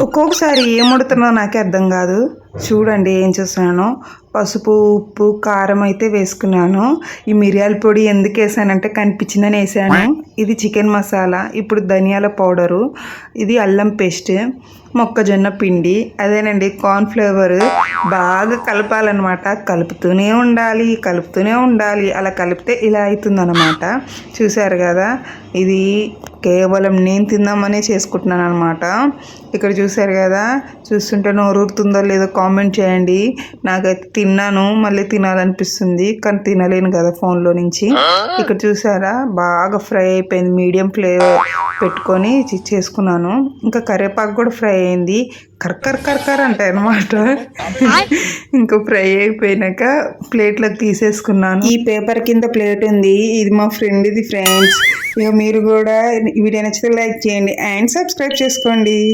ఒక్కొక్కసారి ఏం వండుతున్నా నాకే అర్థం కాదు. చూడండి ఏం చేస్తున్నానో. పసుపు ఉప్పు కారం అయితే వేసుకున్నాను. ఈ మిరియాల పొడి ఎందుకు వేసానంటే కనిపించిందని వేసాను. ఇది చికెన్ మసాలా ఇప్పుడు ధనియాల పౌడరు ఇది అల్లం పేస్ట్ మొక్కజొన్న పిండి అదేనండి కార్న్ ఫ్లేవర్. బాగా కలపాలన్నమాట. కలుపుతూనే ఉండాలి కలుపుతూనే ఉండాలి. అలా కలిపితే ఇలా అవుతుందన్నమాట చూశారు కదా ఇది కేవలం నేను తిందామనే చేసుకుంటున్నాను అనమాట ఇక్కడ చూశారు కదా చూస్తుంటే నోరూరుతుందో లేదో కామెంట్ చేయండి. నాకైతే తిన్నాను మళ్ళీ తినాలనిపిస్తుంది కానీ తినలేను కదా ఫోన్లో నుంచి. ఇక్కడ చూసారా? బాగా ఫ్రై అయిపోయింది మీడియం ఫ్లేవర్ పెట్టుకొని చేసుకున్నాను. ఇంకా కరివేపాకు కూడా ఫ్రై అయింది. కర్కర్ కర్కర్ అంటాయి అనమాట ఇంకా ఫ్రై అయిపోయినాక ప్లేట్లోకి తీసేసుకున్నాను. ఈ పేపర్ కింద ప్లేట్ ఉంది. ఇది మా ఫ్రెండ్ ఇది ఫ్రెండ్స్. ఇక మీరు కూడా వీడియో నచ్చితే లైక్ చేయండి అండ్ సబ్స్క్రైబ్ చేసుకోండి.